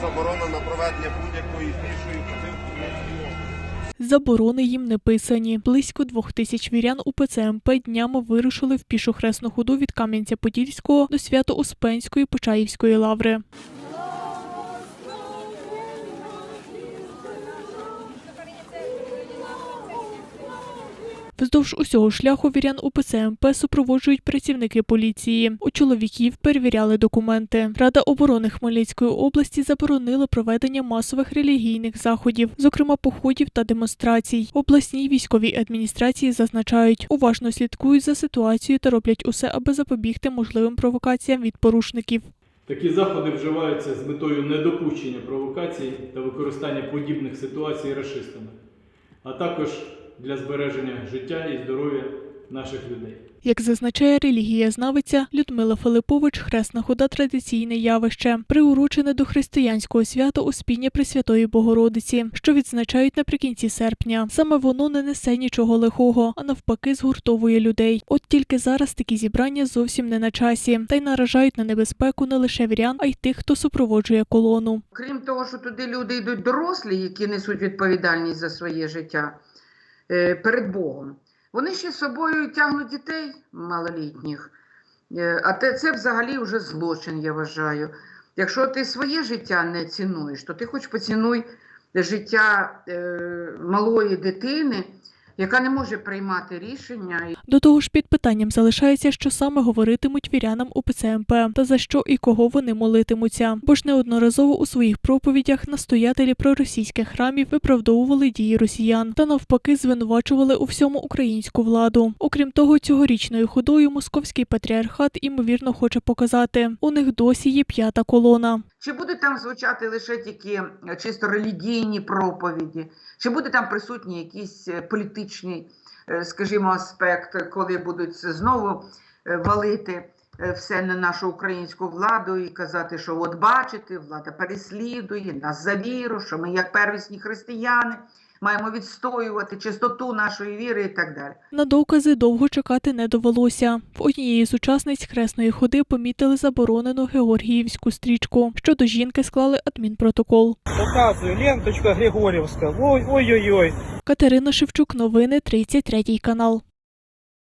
заборона на проведення будь-якої пішої ходи в Заборони їм не писані. Близько двох тисяч вірян у ПЦМП днями вирушили в пішу хресну ходу від Кам'янця-Подільського до Свято-Успенської Почаївської лаври. Вздовж усього шляху вірян у ПЦМП супроводжують працівники поліції. У чоловіків перевіряли документи. Рада оборони Хмельницької області заборонила проведення масових релігійних заходів, зокрема походів та демонстрацій. Обласній військовій адміністрації зазначають, уважно слідкують за ситуацією та роблять усе, аби запобігти можливим провокаціям від порушників. Такі заходи вживаються з метою недопущення провокацій та використання подібних ситуацій расистами, а також для збереження життя і здоров'я наших людей. Як зазначає релігієзнавиця Людмила Филипович, хресна хода традиційне явище, приурочене до християнського свята Успіння Пресвятої Богородиці, що відзначають наприкінці серпня. Саме воно не несе нічого лихого, а навпаки, згуртовує людей. От тільки зараз такі зібрання зовсім не на часі, та й наражають на небезпеку не лише вірян, а й тих, хто супроводжує колону. Крім того, що туди люди йдуть дорослі, які несуть відповідальність за своє життя перед Богом, вони ще з собою тягнуть дітей малолітніх. Е, А це взагалі вже злочин, я вважаю. Якщо ти своє життя не цінуєш, то ти хоч поцінуй життя е, малої дитини, яка не може приймати рішення. До того ж, під питанням залишається, що саме говоритимуть вірянам у ПЦМП та за що і кого вони молитимуться. Бо ж неодноразово у своїх проповідях настоятелі проросійських храмів виправдовували дії росіян та навпаки звинувачували у всьому українську владу. Окрім того, цьогорічною ходою московський патріархат імовірно хоче показати, у них досі є п'ята колона. Чи будуть там звучати лише тільки е, чисто релігійні проповіді, чи буде там присутній якийсь е, політичний, е, скажімо, аспект, коли будуть знову валити все на нашу українську владу і казати, що от бачите, влада переслідує нас за віру, що ми, як первісні християни, маємо відстоювати чистоту нашої віри і так далі. На докази довго чекати не довелося. В однієї з учасниць хресної ходи помітили заборонену Георгіївську стрічку. Щодо жінки склали адмінпротокол. Показую, ленточка Григорівська. Ой-ой-ой. Катерина Шевчук, новини 33 канал.